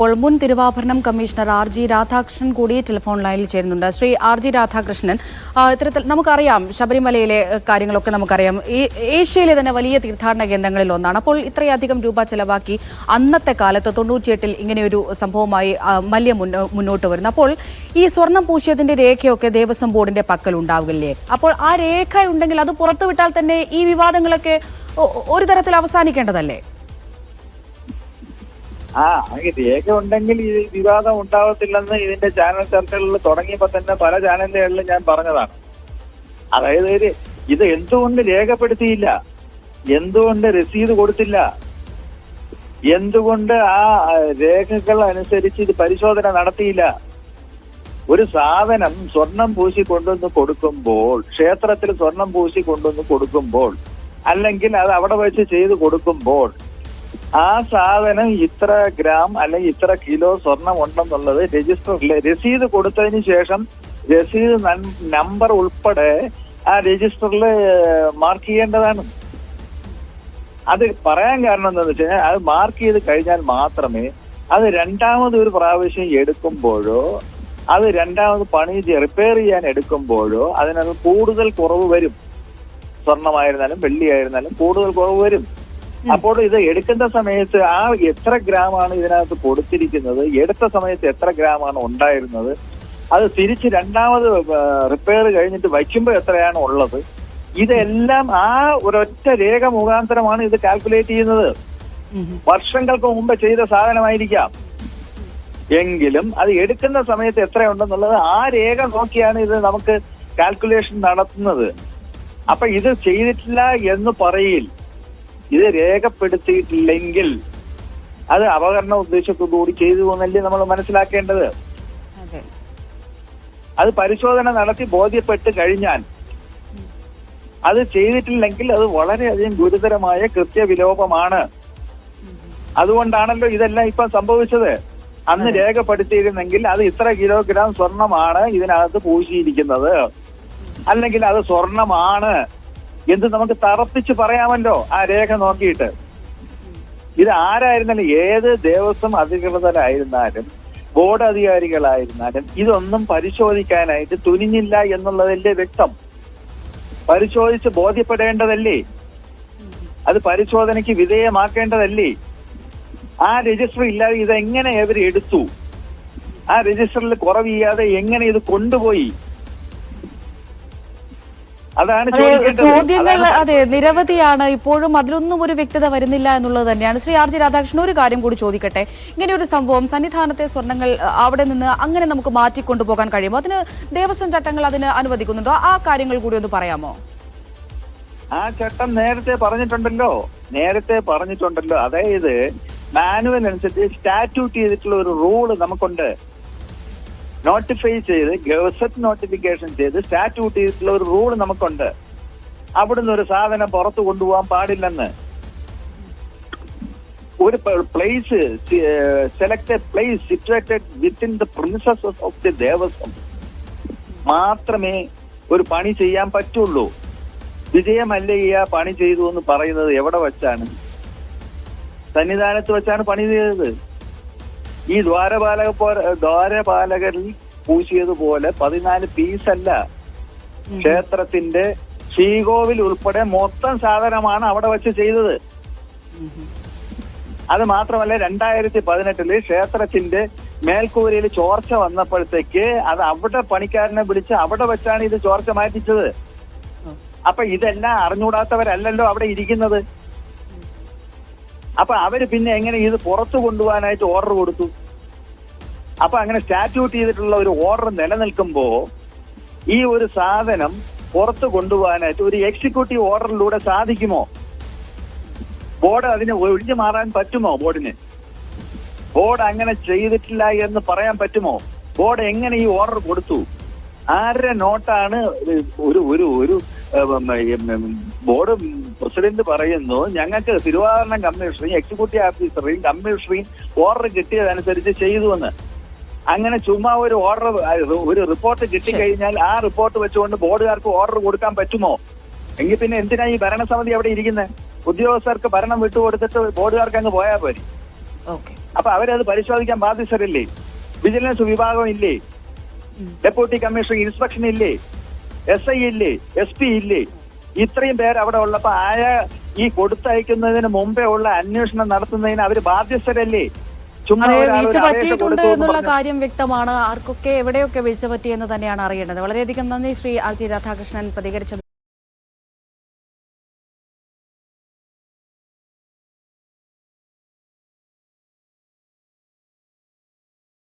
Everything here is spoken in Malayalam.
ഇപ്പോൾ മുൻ തിരുവാഭരണം കമ്മീഷണർ ആർ ജി രാധാകൃഷ്ണൻ കൂടി ടെലിഫോൺ ലൈനിൽ ചേരുന്നുണ്ട്. ശ്രീ ആർ ജി രാധാകൃഷ്ണൻ ഇത്തരത്തിൽ നമുക്കറിയാം ശബരിമലയിലെ കാര്യങ്ങളൊക്കെ നമുക്കറിയാം. ഏഷ്യയിലെ തന്നെ വലിയ തീർത്ഥാടന കേന്ദ്രങ്ങളിൽ ഒന്നാണ്. അപ്പോൾ ഇത്രയധികം രൂപ ചെലവാക്കി അന്നത്തെ കാലത്ത് തൊണ്ണൂറ്റിയെട്ടിൽ ഇങ്ങനെയൊരു സംഭവമായി മല്യ മുന്നോ- മുന്നോട്ട് വരുന്നു. അപ്പോൾ ഈ സ്വർണം പൂശിയതിന്റെ രേഖയൊക്കെ ദേവസ്വം ബോർഡിന്റെ പക്കൽ ഉണ്ടാവില്ലേ? അപ്പോൾ ആ രേഖ ഉണ്ടെങ്കിൽ അത് പുറത്തുവിട്ടാൽ തന്നെ ഈ വിവാദങ്ങളൊക്കെ ഒരു തരത്തിൽ അവസാനിക്കേണ്ടതല്ലേ? ആ രേഖ ഉണ്ടെങ്കിൽ ഈ വിവാദം ഉണ്ടാവത്തില്ലെന്ന് ഇതിന്റെ ചാനൽ ചർച്ചകളിൽ തുടങ്ങിയപ്പോ തന്നെ പല ചാനലുകളിലും ഞാൻ പറഞ്ഞതാണ്. അതായത് ഇത് ഇത് എന്തുകൊണ്ട് രേഖപ്പെടുത്തിയില്ല? എന്തുകൊണ്ട് രസീത് കൊടുത്തില്ല? എന്തുകൊണ്ട് ആ, രേഖകൾ അനുസരിച്ച് ഇത് പരിശോധന നടത്തിയില്ല? ഒരു സാധനം സ്വർണം പൂശി കൊണ്ടുവന്ന് കൊടുക്കുമ്പോൾ ക്ഷേത്രത്തിൽ സ്വർണം പൂശി കൊണ്ടുവന്ന് കൊടുക്കുമ്പോൾ അല്ലെങ്കിൽ അത് അവിടെ വെച്ച് ചെയ്ത് കൊടുക്കുമ്പോൾ ആ സാധനം ഇത്ര ഗ്രാം അല്ലെങ്കിൽ ഇത്ര കിലോ സ്വർണം ഉണ്ടെന്നുള്ളത് രജിസ്റ്ററിൽ രസീത് കൊടുത്തതിന് ശേഷം രസീത് നമ്പർ ഉൾപ്പെടെ ആ രജിസ്റ്ററിൽ മാർക്ക് ചെയ്യേണ്ടതാണ്. അത് പറയാൻ കാരണം എന്താണെന്ന് വെച്ച് കഴിഞ്ഞാൽ അത് മാർക്ക് ചെയ്ത് കഴിഞ്ഞാൽ മാത്രമേ അത് രണ്ടാമത് ഒരു പ്രാവശ്യം എടുക്കുമ്പോഴോ അത് രണ്ടാമത് പണി റിപ്പയർ ചെയ്യാൻ എടുക്കുമ്പോഴോ അതിനകത്ത് കൂടുതൽ കുറവ് വരും. സ്വർണമായിരുന്നാലും വെള്ളിയായിരുന്നാലും കൂടുതൽ കുറവ് വരും. അപ്പോൾ ഇത് എടുക്കുന്ന സമയത്ത് ആ എത്ര ഗ്രാമാണ് ഇതിനകത്ത് കൊടുത്തിരിക്കുന്നത് എടുത്ത സമയത്ത് എത്ര ഗ്രാമാണ് ഉണ്ടായിരുന്നത് അത് തിരിച്ച് രണ്ടാമത് റിപ്പയർ കഴിഞ്ഞിട്ട് വയ്ക്കുമ്പോൾ എത്രയാണ് ഉള്ളത് ഇതെല്ലാം ആ ഒരൊറ്റ രേഖ മുഖാന്തരമാണ് ഇത് കാൽക്കുലേറ്റ് ചെയ്യുന്നത്. വർഷങ്ങൾക്ക് മുമ്പ് ചെയ്ത സാധനമായിരിക്കാം. എങ്കിലും അത് എടുക്കുന്ന സമയത്ത് എത്രയുണ്ടെന്നുള്ളത് ആ രേഖ നോക്കിയാണ് ഇത് നമുക്ക് കാൽക്കുലേഷൻ നടത്തുന്നത്. അപ്പൊ ഇത് ചെയ്തിട്ടില്ല എന്ന് പറയിൽ ഇത് രേഖപ്പെടുത്തിയിട്ടില്ലെങ്കിൽ അത് അപകരണ ഉദ്ദേശത്തോടുകൂടി ചെയ്തു എന്നല്ലേ നമ്മൾ മനസ്സിലാക്കേണ്ടത്. അതെ. അത് പരിശോധന നടത്തി ബോധ്യപ്പെട്ട് കഴിഞ്ഞാൽ അത് ചെയ്തിട്ടില്ലെങ്കിൽ അത് വളരെയധികം ഗുരുതരമായ കൃത്യവിലോപമാണ്. അതുകൊണ്ടാണല്ലോ ഇതെല്ലാം ഇപ്പൊ സംഭവിച്ചത്. അന്ന് രേഖപ്പെടുത്തിയിരുന്നെങ്കിൽ അത് ഇത്ര കിലോഗ്രാം സ്വർണമാണ് ഇതിനകത്ത് പൂശിയിരിക്കുന്നത്. അല്ലെങ്കിൽ അത് സ്വർണമാണ്. എന്ന് നമുക്ക് തറപ്പിച്ച് പറയാമല്ലോ ആ രേഖ നോക്കിയിട്ട്. ഇത് ആരായിരുന്നാലും ഏത് ദേവസ്വം അധികൃതരായിരുന്നാലും ബോർഡ് അധികാരികളായിരുന്നാലും ഇതൊന്നും പരിശോധിക്കാനായിട്ട് തുനിഞ്ഞില്ല എന്നുള്ളതല്ലേ വ്യക്തം. പരിശോധിച്ച് ബോധ്യപ്പെടേണ്ടതല്ലേ? അത് പരിശോധനയ്ക്ക് വിധേയമാക്കേണ്ടതല്ലേ? ആ രജിസ്റ്റർ ഇല്ലാതെ ഇതെങ്ങനെ അവർ എടുത്തു? ആ രജിസ്റ്ററിൽ കുറവില്ലാതെ എങ്ങനെ ഇത് കൊണ്ടുപോയി? അതാണ് അതെ ചോദ്യങ്ങൾ അതെ നിരവധിയാണ്. ഇപ്പോഴും അതിലൊന്നും ഒരു വ്യക്തത വരുന്നില്ല എന്നുള്ളത് തന്നെയാണ്. ശ്രീ ആർ ജി രാധാകൃഷ്ണൻ ഒരു കാര്യം കൂടി ചോദിക്കട്ടെ. ഇങ്ങനെ ഒരു സംഭവം സന്നിധാനത്തെ സ്വർണങ്ങൾ അവിടെ നിന്ന് അങ്ങനെ നമുക്ക് മാറ്റിക്കൊണ്ടുപോകാൻ കഴിയുമോ? അതിന് ദേവസ്വം ചട്ടങ്ങൾ അതിന് അനുവദിക്കുന്നുണ്ടോ? ആ കാര്യങ്ങൾ കൂടി ഒന്ന് പറയാമോ? ആ ചട്ടം നേരത്തെ പറഞ്ഞിട്ടുണ്ടല്ലോ. നേരത്തെ പറഞ്ഞിട്ടുണ്ടല്ലോ. അതായത് മാനുവൽ അനുസരിച്ച് സ്റ്റാറ്റ്യൂട്ട് ചെയ്തിട്ടുള്ള ഒരു റൂൾ നമുക്കുണ്ട്. നോട്ടിഫൈ ചെയ്ത് ഗസറ്റ് നോട്ടിഫിക്കേഷൻ ചെയ്ത് സ്റ്റാറ്റ്യൂട്ട് ചെയ്തിട്ടുള്ള ഒരു റൂൾ നമുക്കുണ്ട്. അവിടുന്ന് ഒരു സാധനം പുറത്തു കൊണ്ടുപോകാൻ പാടില്ലെന്ന്. ഒരു place selected place situated within the precincts of the Devaswom. മാത്രമേ ഒരു പണി ചെയ്യാൻ പറ്റുള്ളൂ. വിജയമല്ലയ്യ പണി ചെയ്തു എന്ന് പറയുന്നത് എവിടെ വെച്ചാണ്? സന്നിധാനത്ത് വെച്ചാണ് പണി ചെയ്തത്. ഈ ദ്വാരപാലക പോലെ ദ്വാരപാലകരിൽ പൂശിയതുപോലെ പതിനാല് പീസല്ല ക്ഷേത്രത്തിന്റെ ശ്രീകോവിൽ ഉൾപ്പെടെ മൊത്തം സാധനമാണ് അവിടെ വെച്ച് ചെയ്തത്. അത് മാത്രമല്ല രണ്ടായിരത്തി പതിനെട്ടിൽ ക്ഷേത്രത്തിന്റെ മേൽക്കൂരയിൽ ചോർച്ച വന്നപ്പോഴത്തേക്ക് അത് അവിടെ പണിക്കാരനെ വിളിച്ച് അവിടെ വെച്ചാണ് ഇത് ചോർച്ച മാറ്റിച്ചത്. അപ്പൊ ഇതെല്ലാം അറിഞ്ഞുകൂടാത്തവരല്ലല്ലോ അവിടെ ഇരിക്കുന്നത്. അപ്പൊ അവർ പിന്നെ എങ്ങനെ ഇത് പുറത്തു കൊണ്ടുപോകാനായിട്ട് ഓർഡർ കൊടുത്തു? അപ്പൊ അങ്ങനെ സ്റ്റാറ്റ്യൂട്ട് ചെയ്തിട്ടുള്ള ഒരു ഓർഡർ നിലനിൽക്കുമ്പോ ഈ ഒരു സാധനം പുറത്തു കൊണ്ടുപോകാനായിട്ട് ഒരു എക്സിക്യൂട്ടീവ് ഓർഡറിലൂടെ സാധിക്കുമോ? ബോർഡ് അതിനെ ഒഴിഞ്ഞു മാറാൻ പറ്റുമോ ബോർഡിന് ബോർഡ് അങ്ങനെ ചെയ്തിട്ടില്ല എന്ന് പറയാൻ പറ്റുമോ? ബോർഡ് എങ്ങനെ ഈ ഓർഡർ കൊടുത്തു? ആരുടെ നോട്ടാണ് ഒരു ഒരു ഒരു ബോർഡ് പ്രസിഡന്റ് പറയുന്നു ഞങ്ങൾക്ക് തിരുവാഭരണം കമ്മീഷണറേയും എക്സിക്യൂട്ടീവ് ഓഫീസറേയും കമ്മീഷണറേയും ഓർഡർ കിട്ടിയതനുസരിച്ച് ചെയ്തു എന്ന് അങ്ങനെ ചുമ്മാ ഒരു ഓർഡർ ഒരു റിപ്പോർട്ട് കിട്ടിക്കഴിഞ്ഞാൽ ആ റിപ്പോർട്ട് വെച്ചുകൊണ്ട് ബോർഡുകാർക്ക് ഓർഡർ കൊടുക്കാൻ പറ്റുമോ? എങ്കിൽ പിന്നെ എന്തിനാ ഈ ഭരണസമിതി അവിടെ ഇരിക്കുന്നത് ഉദ്യോഗസ്ഥർക്ക് ഭരണം വിട്ടുകൊടുത്തിട്ട് ബോർഡുകാർക്ക് അങ്ങ് പോയാൽ പോരെ. അപ്പൊ അവരത് പരിശോധിക്കാൻ ബാധ്യസ്ഥരില്ലേ? വിജിലൻസ് വിഭാഗം ഇല്ലേ? ഡെപ്യൂട്ടി കമ്മീഷണർ ഇൻസ്പെക്ഷൻ ഇല്ലേ? എസ് ഐ ഇല്ലേ? എസ് പി ഇല്ലേ? ഇത്രയും പേര് അവിടെ ഉള്ളപ്പോ ആയ ഈ കൊടുത്തയക്കുന്നതിന് മുമ്പേ ഉള്ള അന്വേഷണം നടത്തുന്നതിന് അവർ ബാധ്യസ്ഥരല്ലേ? അതെ വീഴ്ച പറ്റിയിട്ടുണ്ട് എന്നുള്ള കാര്യം വ്യക്തമാണ്. ആർക്കൊക്കെ എവിടെയൊക്കെ വീഴ്ച പറ്റിയെന്ന് തന്നെയാണ് അറിയേണ്ടത്. വളരെയധികം നന്ദി ശ്രീ ആർ ജി രാധാകൃഷ്ണൻ പ്രതികരിച്ചത്